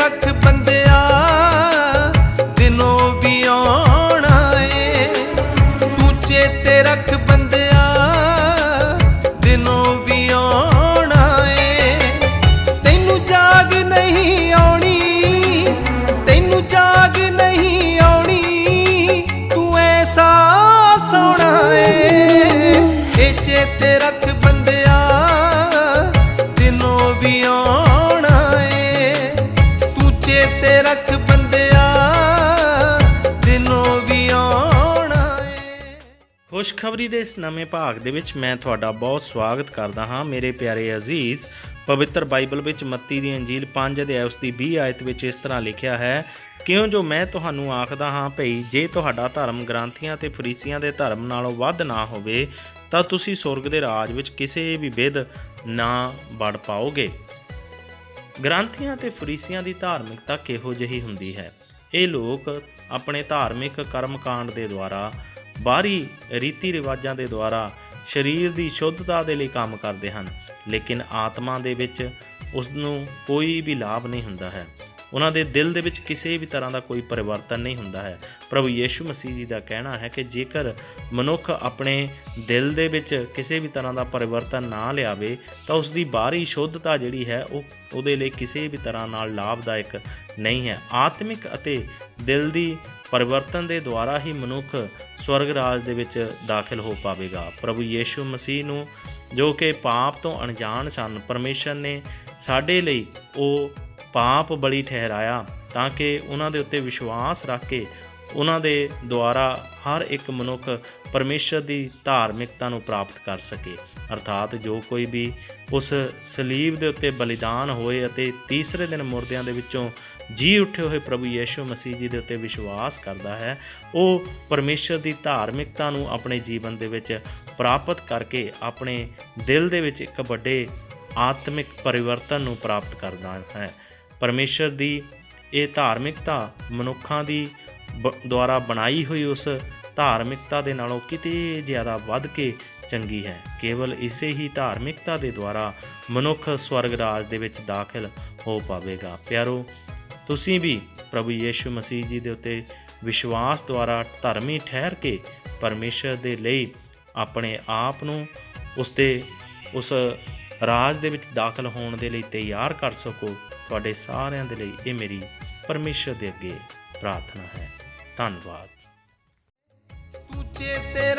ਰੱਖ ਬੰਦਿਆ। ਖੁਸ਼ਖਬਰੀ ਦੇ ਇਸ ਨਵੇਂ ਭਾਗ ਦੇ ਵਿੱਚ ਮੈਂ ਤੁਹਾਡਾ ਬਹੁਤ ਸਵਾਗਤ ਕਰਦਾ ਹਾਂ। ਮੇਰੇ ਪਿਆਰੇ ਅਜ਼ੀਜ਼, ਪਵਿੱਤਰ ਬਾਈਬਲ ਵਿੱਚ ਮੱਤੀ ਦੀ ਅੰਜੀਲ 5 ਅਧਿਆਇ ਉਸ ਦੀ 20 ਆਇਤ ਵਿੱਚ ਇਸ ਤਰ੍ਹਾਂ ਲਿਖਿਆ ਹੈ, ਕਿਉਂ ਜੋ ਮੈਂ ਤੁਹਾਨੂੰ ਆਖਦਾ ਹਾਂ ਭਈ, ਜੇ ਤੁਹਾਡਾ ਧਰਮ ਗ੍ਰੰਥੀਆਂ ਤੇ ਫਰੀਸੀਆਂ ਦੇ ਧਰਮ ਨਾਲੋਂ ਵੱਧ ਨਾ ਹੋਵੇ, ਤਾਂ ਤੁਸੀਂ ਸੁਰਗ ਦੇ ਰਾਜ ਵਿੱਚ ਕਿਸੇ ਵੀ ਵਿਧ ਨਾ ਵੜ ਪਾਓਗੇ। ਗ੍ਰੰਥੀਆਂ ਤੇ ਫਰੀਸੀਆਂ ਦੀ ਧਾਰਮਿਕਤਾ ਕਿਹੋ ਜਿਹੀ ਹੁੰਦੀ ਹੈ? ਇਹ ਲੋਕ ਆਪਣੇ ਧਾਰਮਿਕ ਕਰਮਕਾਂਡ ਦੇ ਦੁਆਰਾ ਬਾਹਰੀ ਰੀਤੀ ਰਿਵਾਜਾਂ ਦੇ ਦੁਆਰਾ ਸਰੀਰ ਦੀ ਸ਼ੁੱਧਤਾ ਦੇ ਲਈ ਕੰਮ ਕਰਦੇ ਹਨ, ਲੇਕਿਨ ਆਤਮਾ ਦੇ ਵਿੱਚ ਉਸ ਨੂੰ ਕੋਈ ਵੀ ਲਾਭ ਨਹੀਂ ਹੁੰਦਾ ਹੈ। ਉਹਨਾਂ ਦੇ ਦਿਲ ਦੇ ਵਿੱਚ ਕਿਸੇ ਵੀ ਤਰ੍ਹਾਂ ਦਾ ਕੋਈ ਪਰਿਵਰਤਨ ਨਹੀਂ ਹੁੰਦਾ ਹੈ। ਪ੍ਰਭੂ ਯੀਸ਼ੂ ਮਸੀਹ ਜੀ ਦਾ ਕਹਿਣਾ ਹੈ ਕਿ ਜੇਕਰ ਮਨੁੱਖ ਆਪਣੇ ਦਿਲ ਦੇ ਵਿੱਚ ਕਿਸੇ ਵੀ ਤਰ੍ਹਾਂ ਦਾ ਪਰਿਵਰਤਨ ਨਾ ਲਿਆਵੇ, ਤਾਂ ਉਸ ਦੀ ਬਾਹਰੀ ਸ਼ੁੱਧਤਾ ਜਿਹੜੀ ਹੈ, ਉਹ ਉਹਦੇ ਲਈ ਕਿਸੇ ਵੀ ਤਰ੍ਹਾਂ ਨਾਲ ਲਾਭਦਾਇਕ ਨਹੀਂ ਹੈ। ਆਤਮਿਕ ਅਤੇ ਦਿਲ ਦੀ ਪਰਿਵਰਤਨ ਦੇ ਦੁਆਰਾ ਹੀ ਮਨੁੱਖ ਸਵਰਗ ਰਾਜ ਦੇ ਵਿੱਚ ਦਾਖਲ ਹੋ ਪਾਵੇਗਾ। ਪ੍ਰਭੂ ਯੀਸ਼ੂ ਮਸੀਹ ਨੂੰ ਜੋ ਕਿ ਪਾਪ ਤੋਂ ਅਣਜਾਣ ਸਨ, ਪਰਮੇਸ਼ਰ ਨੇ ਸਾਡੇ ਲਈ ਉਹ ਪਾਪ ਬਲੀ ਠਹਿਰਾਇਆ ਤਾਂ ਕਿ ਉਹਨਾਂ ਦੇ ਉੱਤੇ ਵਿਸ਼ਵਾਸ ਰੱਖ ਕੇ ਉਹਨਾਂ ਦੇ ਦੁਆਰਾ ਹਰ ਇੱਕ ਮਨੁੱਖ ਪਰਮੇਸ਼ਰ ਦੀ ਧਾਰਮਿਕਤਾ ਨੂੰ ਪ੍ਰਾਪਤ ਕਰ ਸਕੇ। ਅਰਥਾਤ ਜੋ ਕੋਈ ਵੀ ਉਸ ਸਲੀਬ ਦੇ ਉੱਤੇ ਬਲੀਦਾਨ ਹੋਏ ਅਤੇ ਤੀਸਰੇ ਦਿਨ ਮੁਰਦਿਆਂ ਦੇ ਵਿੱਚੋਂ ਜੀ ਉੱਠੇ ਹੋਏ ਪ੍ਰਭੂ ਯੀਸ਼ੂ ਮਸੀਹ ਜੀ ਦੇ ਉੱਤੇ ਵਿਸ਼ਵਾਸ ਕਰਦਾ ਹੈ, ਉਹ ਪਰਮੇਸ਼ਰ ਦੀ ਧਾਰਮਿਕਤਾ ਨੂੰ ਆਪਣੇ ਜੀਵਨ ਦੇ ਵਿੱਚ ਪ੍ਰਾਪਤ ਕਰਕੇ ਆਪਣੇ ਦਿਲ ਦੇ ਵਿੱਚ ਇੱਕ ਵੱਡੇ ਆਤਮਿਕ ਪਰਿਵਰਤਨ ਨੂੰ ਪ੍ਰਾਪਤ ਕਰਦਾ ਹੈ। ਪਰਮੇਸ਼ਰ ਦੀ ਇਹ ਧਾਰਮਿਕਤਾ ਮਨੁੱਖਾਂ ਦੀ ਦੁਆਰਾ ਬਣਾਈ ਹੋਈ ਉਸ ਧਾਰਮਿਕਤਾ ਦੇ ਨਾਲੋਂ ਕਿਤੇ ਜ਼ਿਆਦਾ ਵੱਧ ਕੇ ਚੰਗੀ ਹੈ। ਕੇਵਲ ਇਸੇ ਹੀ ਧਾਰਮਿਕਤਾ ਦੇ ਦੁਆਰਾ ਮਨੁੱਖ ਸਵਰਗ ਰਾਜ ਦੇ ਵਿੱਚ ਦਾਖਲ ਹੋ ਪਾਵੇਗਾ। ਪਿਆਰੋ, ਤੁਸੀਂ ਵੀ ਪ੍ਰਭੂ ਯੀਸ਼ੂ ਮਸੀਹ ਜੀ ਦੇ ਉੱਤੇ ਵਿਸ਼ਵਾਸ ਦੁਆਰਾ ਧਰਮੀ ਠਹਿਰ ਕੇ ਪਰਮੇਸ਼ਰ ਦੇ ਲਈ ਆਪਣੇ ਆਪ ਨੂੰ ਉਸ ਦੇ, ਉਸ ਰਾਜ ਦੇ ਵਿੱਚ ਦਾਖਲ ਹੋਣ ਦੇ ਲਈ ਤਿਆਰ ਕਰ ਸਕੋ। ਤੁਹਾਡੇ ਸਾਰਿਆਂ ਦੇ ਲਈ ਇਹ ਮੇਰੀ ਪਰਮੇਸ਼ਰ ਦੇ ਅੱਗੇ ਪ੍ਰਾਰਥਨਾ ਹੈ। ਧੰਨਵਾਦ। ਤੂੰ ਚੇਤੇ